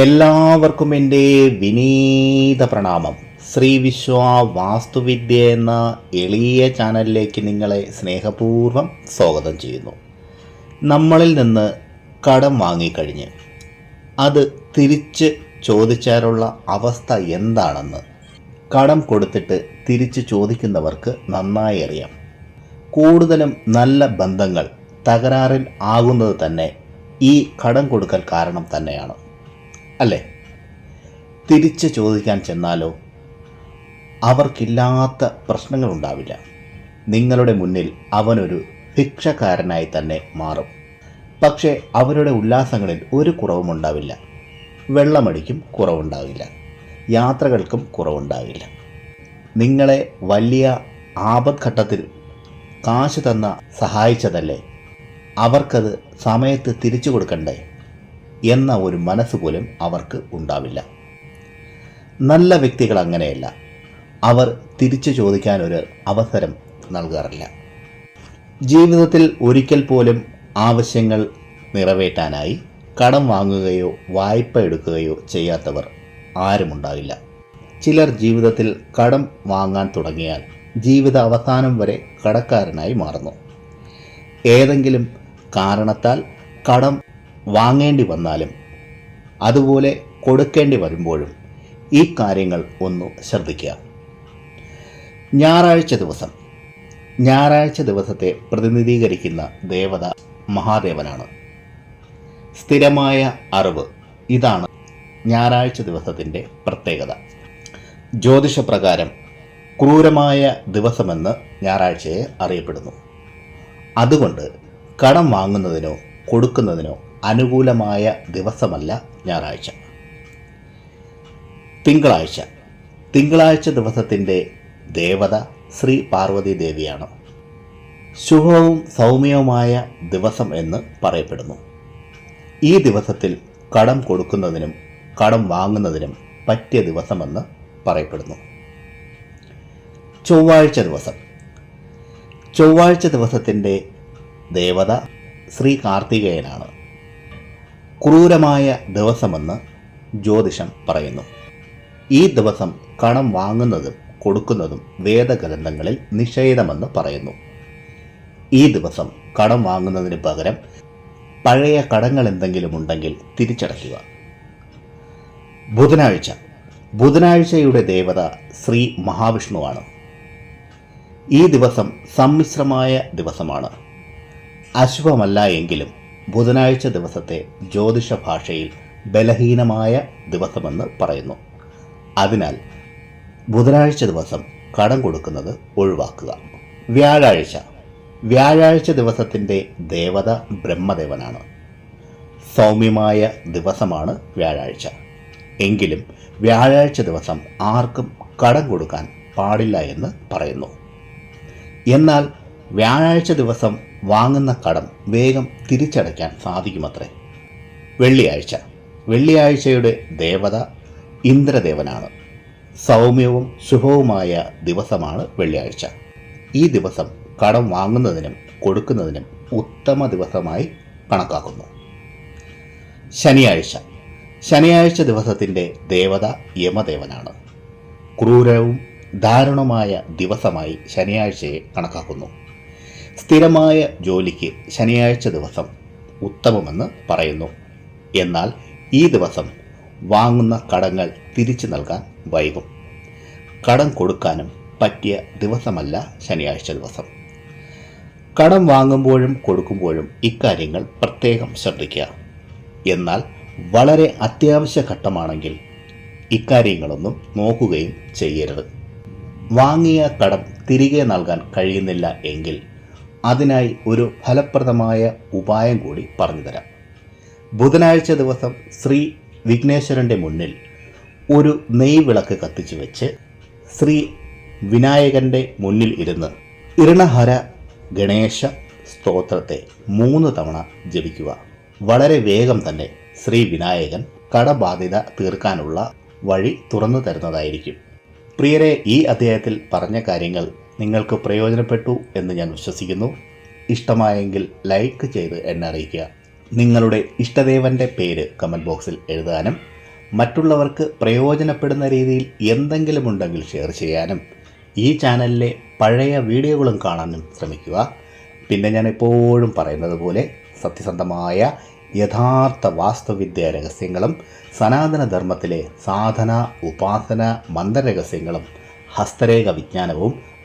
എല്ലാവർക്കും എന്റെ വിനീത പ്രണാമം. ശ്രീ വിശ്വ വാസ്തുവിദ്യ എന്ന എളിയ ചാനലിലേക്ക് നിങ്ങളെ സ്നേഹപൂർവം സ്വാഗതം ചെയ്യുന്നു. നമ്മളിൽ നിന്ന് കടം വാങ്ങിക്കഴിഞ്ഞ് അത് തിരിച്ച് ചോദിച്ചാലുള്ള അവസ്ഥ എന്താണെന്ന് കടം കൊടുത്തിട്ട് തിരിച്ച് ചോദിക്കുന്നവർക്ക് നന്നായി അറിയാം. കൂടുതലും നല്ല ബന്ധങ്ങൾ തകരാറിൽ ആകുന്നത് തന്നെ ഈ കടം കൊടുക്കൽ കാരണം തന്നെയാണ്. അല്ലേ? തിരിച്ച് ചോദിക്കാൻ ചെന്നാലോ? അവർക്കില്ലാത്ത പ്രശ്നങ്ങളുണ്ടാവില്ല. നിങ്ങളുടെ മുന്നിൽ അവനൊരു ഭിക്ഷക്കാരനായി തന്നെ മാറും. പക്ഷേ അവരുടെ ഉല്ലാസങ്ങളിൽ ഒരു കുറവും ഉണ്ടാവില്ല. വെള്ളമടിക്കും കുറവുണ്ടാവില്ല യാത്രകൾക്കും കുറവുണ്ടാവില്ല നിങ്ങളെ വലിയ ആപത്ഘട്ടത്തിൽ കാശ് തന്ന സഹായിച്ചതല്ലേ? അവർക്കത് സമയത്ത് തിരിച്ചു കൊടുക്കണ്ടേ? എന്ന ഒരു മനസ്സ് പോലും അവർക്ക് ഉണ്ടാവില്ല. നല്ല വ്യക്തികൾ അങ്ങനെയല്ല. അവർ തിരിച്ചു ചോദിക്കാൻ ഒരു അവസരം നൽകാറില്ല. ജീവിതത്തിൽ ഒരിക്കൽ പോലും ആവശ്യങ്ങൾ നിറവേറ്റാനായി കടം വാങ്ങുകയോ വായ്പ എടുക്കുകയോ ചെയ്യാത്തവർ ആരുമുണ്ടാകില്ല ചിലർ ജീവിതത്തിൽ കടം വാങ്ങാൻ തുടങ്ങിയാൽ ജീവിത അവസാനം വരെ കടക്കാരനായി മാറുന്നു. ഏതെങ്കിലും കാരണത്താൽ കടം വാങ്ങേണ്ടി വന്നാലും അതുപോലെ കൊടുക്കേണ്ടി വരുമ്പോഴും ഈ കാര്യങ്ങൾ ഒന്ന് ശ്രദ്ധിക്കുക. ഞായറാഴ്ച ദിവസം. ഞായറാഴ്ച ദിവസത്തെ പ്രതിനിധീകരിക്കുന്ന ദേവത മഹാദേവനാണ്. സ്ഥിരമായ അറിവ്. ഇതാണ് ഞായറാഴ്ച ദിവസത്തിന്റെ പ്രത്യേകത. ജ്യോതിഷപ്രകാരം ക്രൂരമായ ദിവസമെന്ന് ഞായറാഴ്ചയെ അറിയപ്പെടുന്നു. അതുകൊണ്ട് കടം വാങ്ങുന്നതിനോ കൊടുക്കുന്നതിനോ അനുകൂലമായ ദിവസമല്ല ഞായറാഴ്ച. തിങ്കളാഴ്ച. തിങ്കളാഴ്ച ദിവസത്തിന്റെ ദേവത ശ്രീ പാർവതി ദേവിയാണ്. ശുഭവും സൗമ്യവുമായ ദിവസം എന്ന് പറയപ്പെടുന്നു. ഈ ദിവസത്തിൽ കടം കൊടുക്കുന്നതിനും കടം വാങ്ങുന്നതിനും പറ്റിയ ദിവസമെന്ന് പറയപ്പെടുന്നു. ചൊവ്വാഴ്ച ദിവസം. ചൊവ്വാഴ്ച ദിവസത്തിന്റെ ദേവത ശ്രീ കാർത്തികേയനാണ്. ക്രൂരമായ ദിവസമെന്ന് ജ്യോതിഷം പറയുന്നു. ഈ ദിവസം കണം വാങ്ങുന്നതും കൊടുക്കുന്നതും വേദഗ്രന്ഥങ്ങളിൽ നിഷേധമെന്ന് പറയുന്നു. ഈ ദിവസം കടം വാങ്ങുന്നതിന് പകരം പഴയ കടങ്ങൾ എന്തെങ്കിലും ഉണ്ടെങ്കിൽ തിരിച്ചടയ്ക്കുക. ബുധനാഴ്ച. ബുധനാഴ്ചയുടെ ദേവത ശ്രീ മഹാവിഷ്ണുവാണ്. ഈ ദിവസം സമ്മിശ്രമായ ദിവസമാണ്. അശുഭമല്ല എങ്കിലും ബുധനാഴ്ച ദിവസത്തെ ജ്യോതിഷ ഭാഷയിൽ ബലഹീനമായ ദിവസമെന്ന് പറയുന്നു. അതിനാൽ ബുധനാഴ്ച ദിവസം കടം കൊടുക്കുന്നത് ഒഴിവാക്കുക. വ്യാഴാഴ്ച. വ്യാഴാഴ്ച ദിവസത്തിന്റെ ദേവത ബ്രഹ്മദേവനാണ്. സൗമ്യമായ ദിവസമാണ് വ്യാഴാഴ്ച. എങ്കിലും വ്യാഴാഴ്ച ദിവസം ആർക്കും കടം കൊടുക്കാൻ പാടില്ല എന്ന് പറയുന്നു. എന്നാൽ വ്യാഴാഴ്ച ദിവസം വാങ്ങുന്ന കടം വേഗം തിരിച്ചടയ്ക്കാൻ സാധിക്കുമത്രേ. വെള്ളിയാഴ്ച. വെള്ളിയാഴ്ചയുടെ ദേവത ഇന്ദ്രദേവനാണ്. സൗമ്യവും ശുഭവുമായ ദിവസമാണ് വെള്ളിയാഴ്ച. ഈ ദിവസം കടം വാങ്ങുന്നതിനും കൊടുക്കുന്നതിനും ഉത്തമ ദിവസമായി കണക്കാക്കുന്നു. ശനിയാഴ്ച. ശനിയാഴ്ച ദിവസത്തിന്റെ ദേവത യമദേവനാണ്. ക്രൂരവും ദാരുണമായ ദിവസമായി ശനിയാഴ്ചയെ കണക്കാക്കുന്നു. സ്ഥിരമായ ജോലിക്ക് ശനിയാഴ്ച ദിവസം ഉത്തമമെന്ന് പറയുന്നു. എന്നാൽ ഈ ദിവസം വാങ്ങുന്ന കടങ്ങൾ തിരിച്ചു നൽകാൻ വൈകും. കടം കൊടുക്കാനും പറ്റിയ ദിവസമല്ല ശനിയാഴ്ച ദിവസം. കടം വാങ്ങുമ്പോഴും കൊടുക്കുമ്പോഴും ഇക്കാര്യങ്ങൾ പ്രത്യേകം ശ്രദ്ധിക്കുക. എന്നാൽ വളരെ അത്യാവശ്യ ഘട്ടമാണെങ്കിൽ ഇക്കാര്യങ്ങളൊന്നും നോക്കുകയും ചെയ്യരുത്. വാങ്ങിയ കടം തിരികെ നൽകാൻ കഴിയുന്നില്ല എങ്കിൽ അതിനായി ഒരു ഫലപ്രദമായ ഉപായം കൂടി പറഞ്ഞുതരാം ബുധനാഴ്ച ദിവസം ശ്രീ വിഘ്നേശ്വരന്റെ മുന്നിൽ ഒരു നെയ് വിളക്ക് കത്തിച്ചു വെച്ച് ശ്രീ വിനായകന്റെ മുന്നിൽ ഇരുന്ന് ഇരണഹര ഗണേശ സ്തോത്രത്തെ മൂന്ന് തവണ ജപിക്കുക. വളരെ വേഗം തന്നെ ശ്രീ വിനായകൻ കടബാധ്യത തീർക്കാനുള്ള വഴി തുറന്നു തരുന്നതായിരിക്കും. പ്രിയരെ ഈ അധ്യായത്തിൽ പറഞ്ഞ കാര്യങ്ങൾ നിങ്ങൾക്ക് പ്രയോജനപ്പെട്ടു എന്ന് ഞാൻ വിശ്വസിക്കുന്നു. ഇഷ്ടമായെങ്കിൽ ലൈക്ക് ചെയ്ത് എന്നെ അറിയിക്കുക. നിങ്ങളുടെ ഇഷ്ടദേവന്റെ പേര് കമന്റ് ബോക്സിൽ എഴുതാനും മറ്റുള്ളവർക്ക് പ്രയോജനപ്പെടുന്ന രീതിയിൽ എന്തെങ്കിലും ഉണ്ടെങ്കിൽ ഷെയർ ചെയ്യാനും ഈ ചാനലിലെ പഴയ വീഡിയോകളും കാണാനും ശ്രമിക്കുക. പിന്നെ ഞാൻ എപ്പോഴും പറയുന്നത് പോലെ സത്യസന്ധമായ യഥാർത്ഥ വാസ്തുവിദ്യ രഹസ്യങ്ങളും സനാതന ധർമ്മത്തിലെ സാധന ഉപാസന മന്ത്രരഹസ്യങ്ങളും ഹസ്തരേഖ വിജ്ഞാനവും